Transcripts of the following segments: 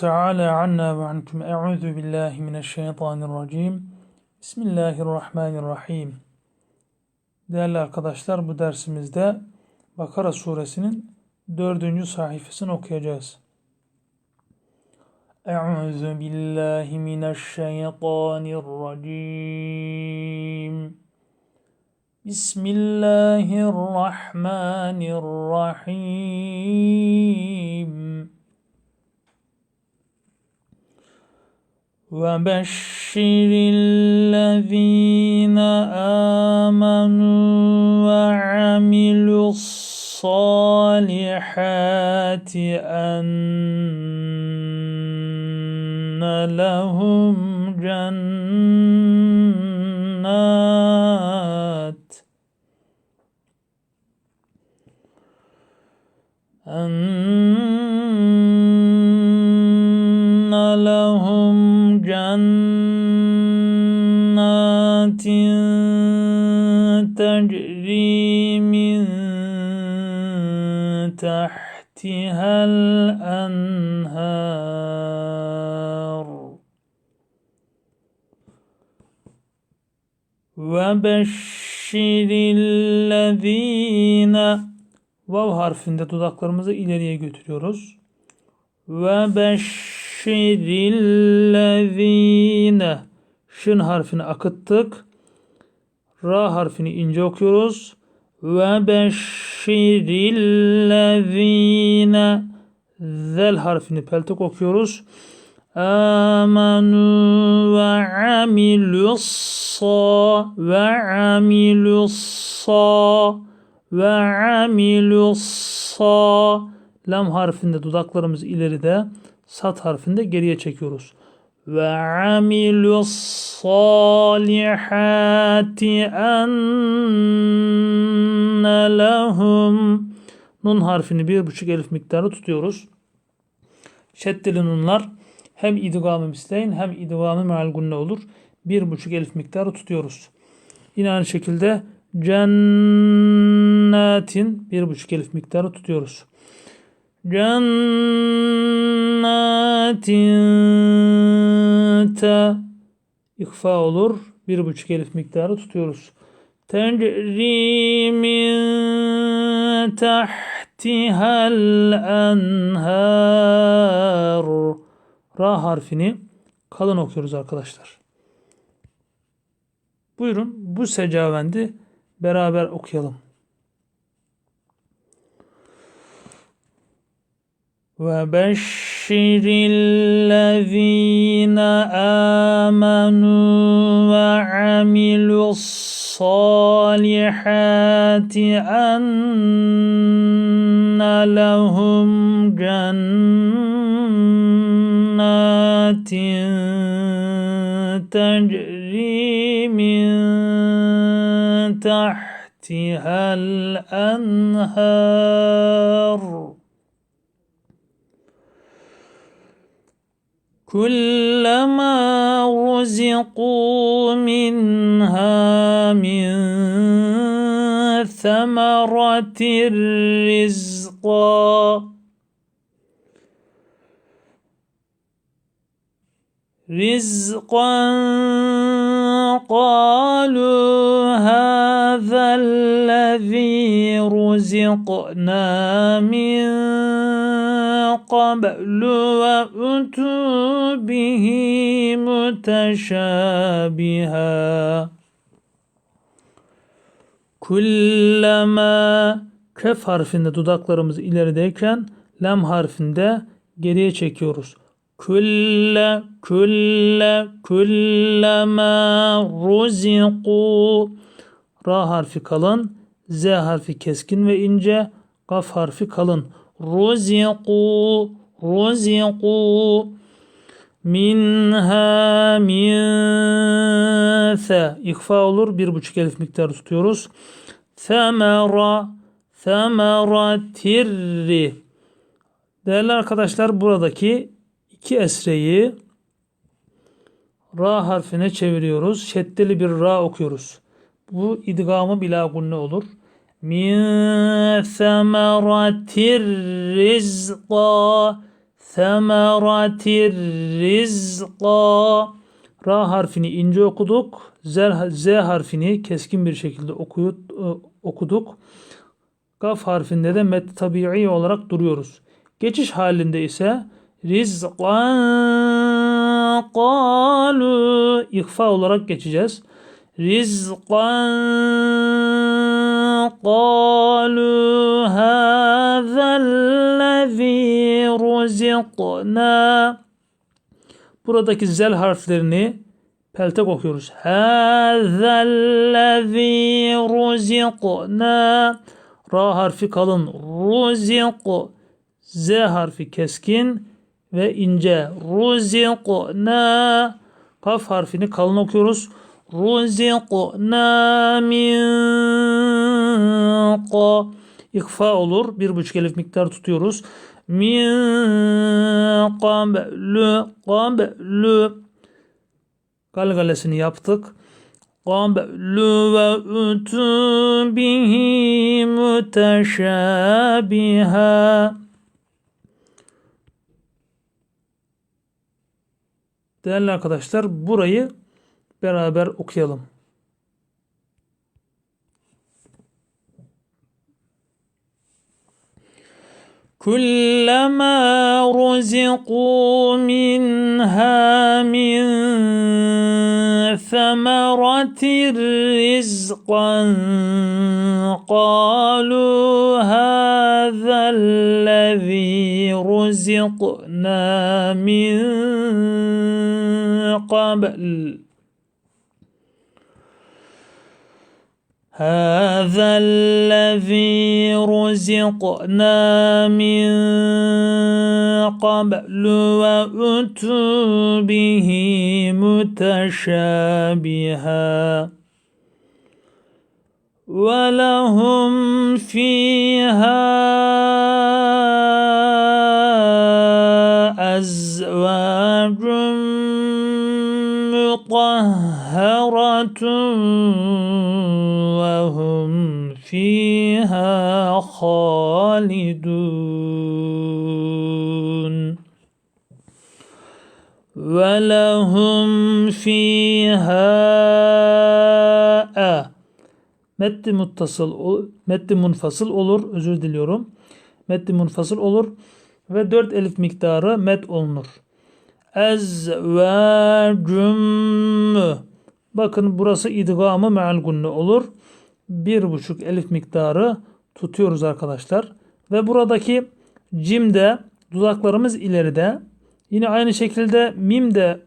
Teala anna ve ankum e'udhu billahi mineşşeytanirracim. Bismillahirrahmanirrahim. Değerli arkadaşlar bu dersimizde Bakara suresinin dördüncü sayfasını okuyacağız. E'udhu billahi mineşşeytanirracim. Bismillahirrahmanirrahim. وبشر الذين آمنوا وعملوا الصالحات أن لهم جنات جنات تجري من تحتها الأنهار وبشر الذين Vav harfinde dudaklarımızı ileriye götürüyoruz. Ve beşşirillezine Şın harfini akıttık. Ra harfini ince okuyoruz. Ve beşşirillezine Zel harfini peltek okuyoruz. Amanu ve amilus sa ve amilus sa ve amilus sa lam harfinde dudaklarımız ileride sat harfinde geriye çekiyoruz. Ve amilus salihati enne lehum nun harfini bir buçuk elif miktarı tutuyoruz. Şeddeli nunlar hem idgamı misleyin hem idgamı meal olur. Bir buçuk elif miktarı tutuyoruz. Yine aynı şekilde cennetin bir buçuk elif miktarı tutuyoruz. Cennetin te ikfa olur. Bir buçuk elif miktarı tutuyoruz. Tecri min tahtihal enhar. Ra harfini kalın okuyoruz arkadaşlar. Buyurun bu secavendi beraber okuyalım. وبشر الذين آمنوا وعملوا الصالحات أن لهم جنات تجري من تحتها الأنهار. كلما رزقوا منها من ثمرة رزقا. رزقا قالوا هذا الذي رزقنا من قبل وأتوا به متشابها Kullama kef harfinde dudaklarımız ilerideyken lam harfinde geriye çekiyoruz. Kulle kulle kullama ruziku Ra harfi kalın, Z harfi keskin ve ince, Kaf harfi kalın. Ruziku ruziku minha min fe ikfa olur. Bir buçuk elif miktarı tutuyoruz. Semera semeratirri Değerli arkadaşlar buradaki iki esreyi ra harfine çeviriyoruz. Şeddeli bir ra okuyoruz. Bu idgamı bila gunne olur. Min semeratir rizqa semeratir rizqa Ra harfini ince okuduk. Z, Z harfini keskin bir şekilde okuyup, okuduk. Gaf harfinde de met tabii olarak duruyoruz. Geçiş halinde ise rizqan qalu ihfa olarak geçeceğiz. Rizqan qalu hâzellezî ruziqna Buradaki zel harflerini peltek okuyoruz. Hâzellezî ruziqna Ra harfi kalın. Ruziq. Z harfi keskin ve ince. Ruziqna. Kaf harfini kalın okuyoruz. Ruziqna min qa ikfa olur. Bir buçuk elif miktar tutuyoruz. Min lü qambe lü galgalesini yaptık. Qablü ve ütü bihi müteşabiha. Değerli arkadaşlar burayı beraber okuyalım. كلما رزقوا منها من ثمرة رزقا قالوا هذا الذي رزقنا من قبل. هذا الذي رزقنا من قبل وأتوا به متشابها. ولهم فيها أزواج مطهرة وهم فيها خالدون ولهم فيها أ Metni muttasıl, metni munfasıl olur. Özür diliyorum. Metni munfasıl olur. Ve dört elif miktarı met olunur. Ezvâcüm Bakın burası idgamı meal gunne olur. Bir buçuk elif miktarı tutuyoruz arkadaşlar. Ve buradaki cimde dudaklarımız ileride. Yine aynı şekilde mim de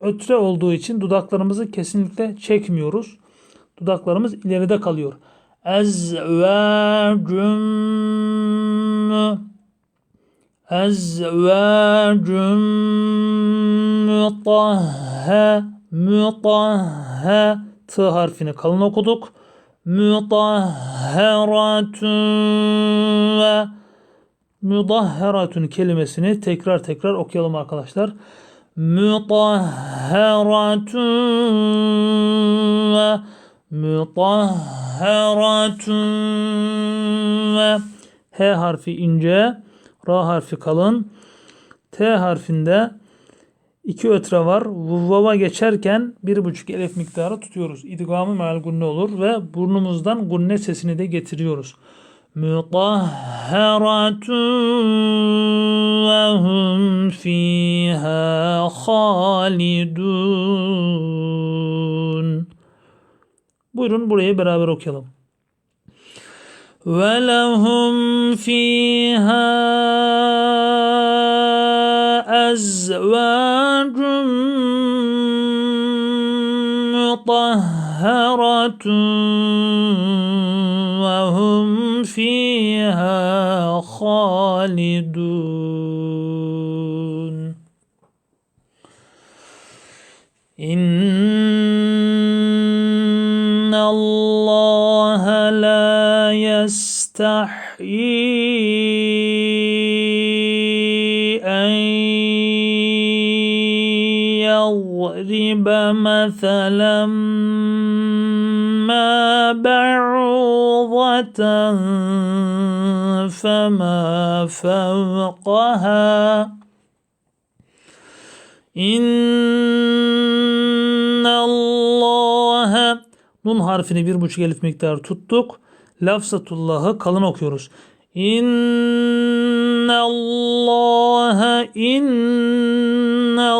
ötre olduğu için dudaklarımızı kesinlikle çekmiyoruz. Dudaklarımız ileride kalıyor. Ezvâcüm Ezvâcüm mutahhe mutahhe T harfini kalın okuduk. Mutahheratun ve Mudahheratun kelimesini tekrar tekrar okuyalım arkadaşlar. Mutahheratun ve Mutahheratun ve H harfi ince, Ra harfi kalın. T harfinde iki ötre var. Vuvvava geçerken bir buçuk elif miktarı tutuyoruz. İdgamı meal gunne olur ve burnumuzdan gunne sesini de getiriyoruz. Mutahharatun ve hum fiha halidun. Buyurun burayı beraber okuyalım. Ve lehum fiha ezvacun mutahharatun ve hum fiha halidun. İnna Allah la yestahyi en يضرب مثلا ما بعوضة فما فوقها İnnallâhe Nun harfini bir buçuk elif miktarı tuttuk. Lafzatullah'ı kalın okuyoruz. İnnallâhe innallâhe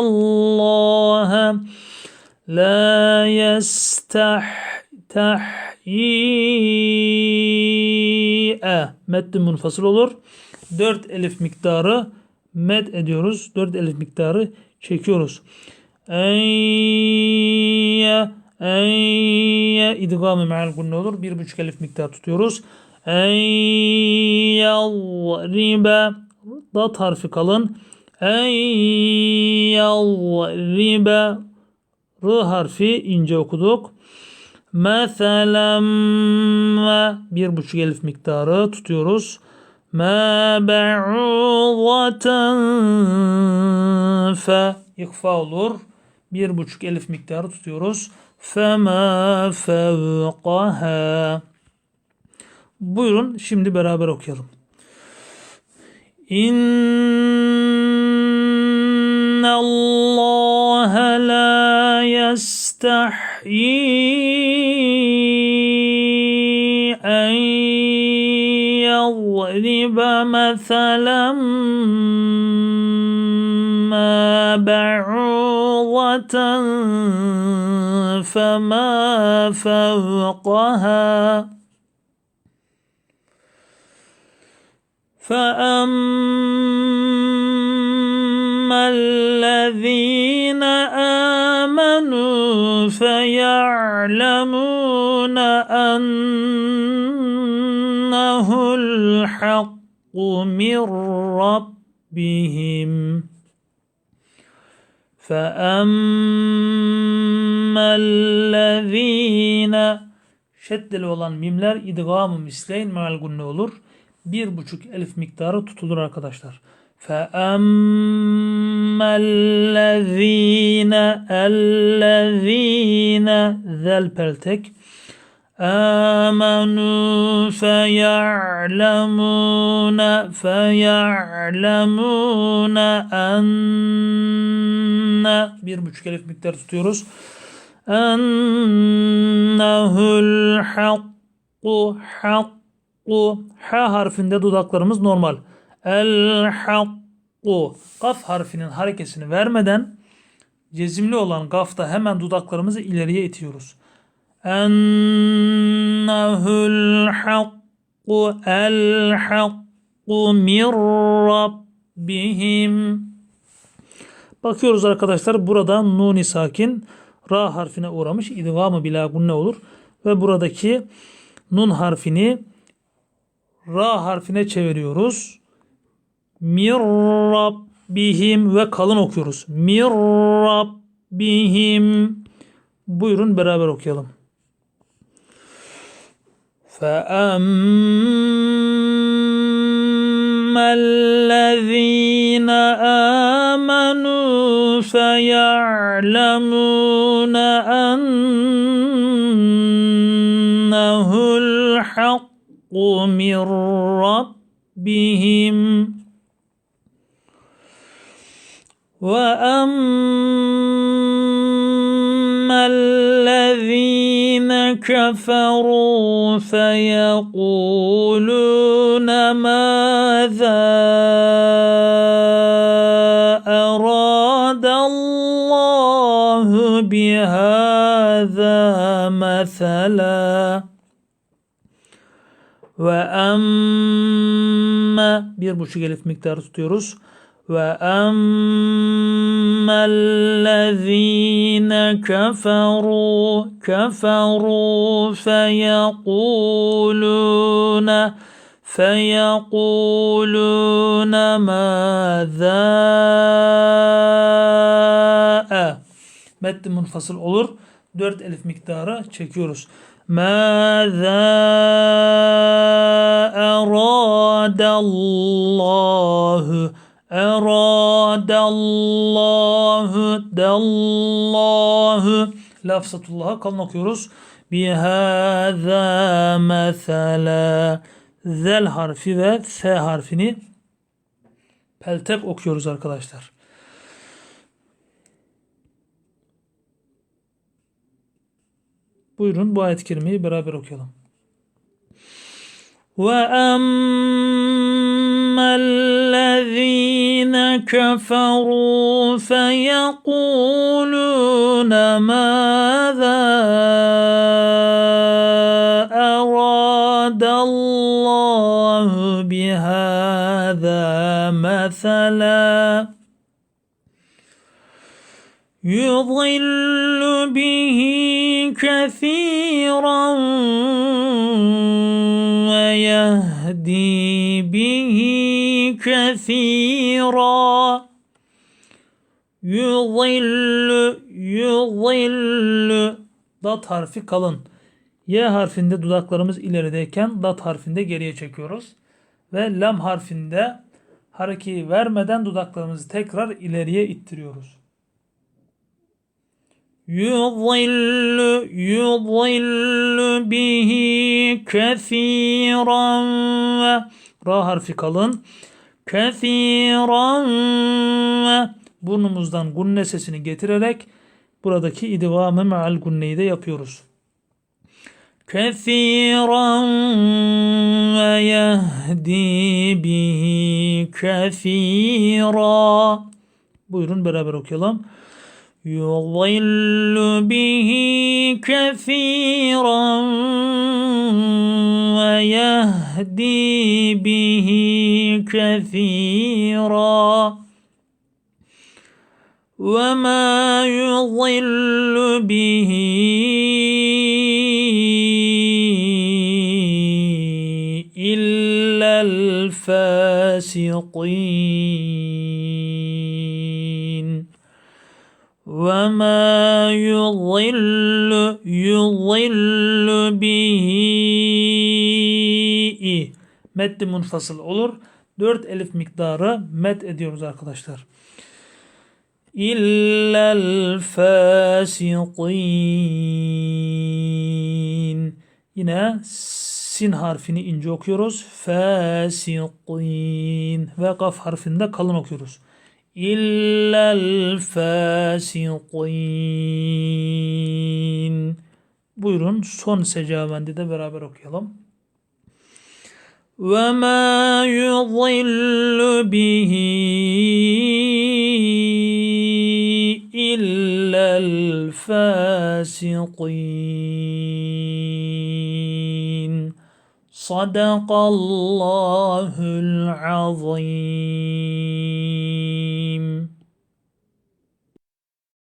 la yestahyi'e Meddi munfasıl olur. Dört elif miktarı med ediyoruz. Dört elif miktarı çekiyoruz. Eyye eyye idgamı meal gunne olur. Bir buçuk elif miktar tutuyoruz. Eyyalribe dat harfi kalın. Eyyalribe R harfi ince okuduk. Meselen bir buçuk elif miktarı tutuyoruz. Ma ba'uzaten fe ikfa olur. Bir buçuk elif miktarı tutuyoruz. Fema fevqaha. Buyurun şimdi beraber okuyalım. İnna Allah la yestahyi en يضرب مثلا ما بعوضة فما فوقها فأما الذين آمنوا فيعلمون أنه الحق من ربهم فأما الذين şeddeli olan mimler idgamı misleyn meal gunne olur. Bir buçuk elif miktarı tutulur arkadaşlar. فَأَمَّا الَّذ۪ينَ اَلَّذ۪ينَ zel peltek آمنوا فيعلمون فيعلمون أن bir buçuk elif miktar tutuyoruz. Ennehul hakku hakku ha harfinde dudaklarımız normal. El hakku kaf harfinin harekesini vermeden cezimli olan gafta hemen dudaklarımızı ileriye itiyoruz. Hakku el hakku min rabbihim. Bakıyoruz arkadaşlar burada nuni sakin ra harfine uğramış. İdgamı bila gunne olur. Ve buradaki nun harfini ra harfine çeviriyoruz. Mir rabbihim ve kalın okuyoruz. Mir rabbihim. Buyurun beraber okuyalım. فأما الذين آمنوا فيعلمون أنه الحق من ربهم وأما الذين كفروا فيقولون ماذا أراد الله بهذا مثلا وأما bir buçuk elif miktarı tutuyoruz. وأما الذين كفروا كفروا فيقولون فيقولون ماذا Metni munfasıl olur. 4 elif miktarı çekiyoruz. ماذا أراد الله Eradallahu dallahu Lafzatullah'a kalın okuyoruz. Bihâzâ mesele Zel harfi ve S harfini peltek okuyoruz arkadaşlar. Buyurun bu ayet-i kerimeyi beraber okuyalım. Ve em الَّذِينَ كَفَرُوا فَيَقُولُونَ مَاذَا أَرَادَ اللَّهُ بِهَذَا مَثَلًا؟ يضل به كثيرا ويهدي به كثيرا يضل يضل dat harfi kalın. Y harfinde dudaklarımız ilerideyken dat harfinde geriye çekiyoruz. Ve lam harfinde harekeyi vermeden dudaklarımızı tekrar ileriye ittiriyoruz. يضل يضل به كثيرا ve ra harfi kalın kesiran ve burnumuzdan gunne sesini getirerek buradaki idgamı meal gunneyi de yapıyoruz. Kesiran ve yehdi bihi kesira. Buyurun beraber okuyalım. يضل به كثيرا ويهدي به كثيرا. وما يضل به إلا الفاسقين. وما يضل يضل به Meddi munfasıl olur. 4 elif miktarı met ediyoruz arkadaşlar. İllel fasikin. Yine sin harfini ince okuyoruz. Fasikin. Ve kaf harfinde kalın okuyoruz. illel fasikin. Buyurun son secavende de beraber okuyalım. Ve ma yudillu bihi illel fasikin. Sadakallahul azim.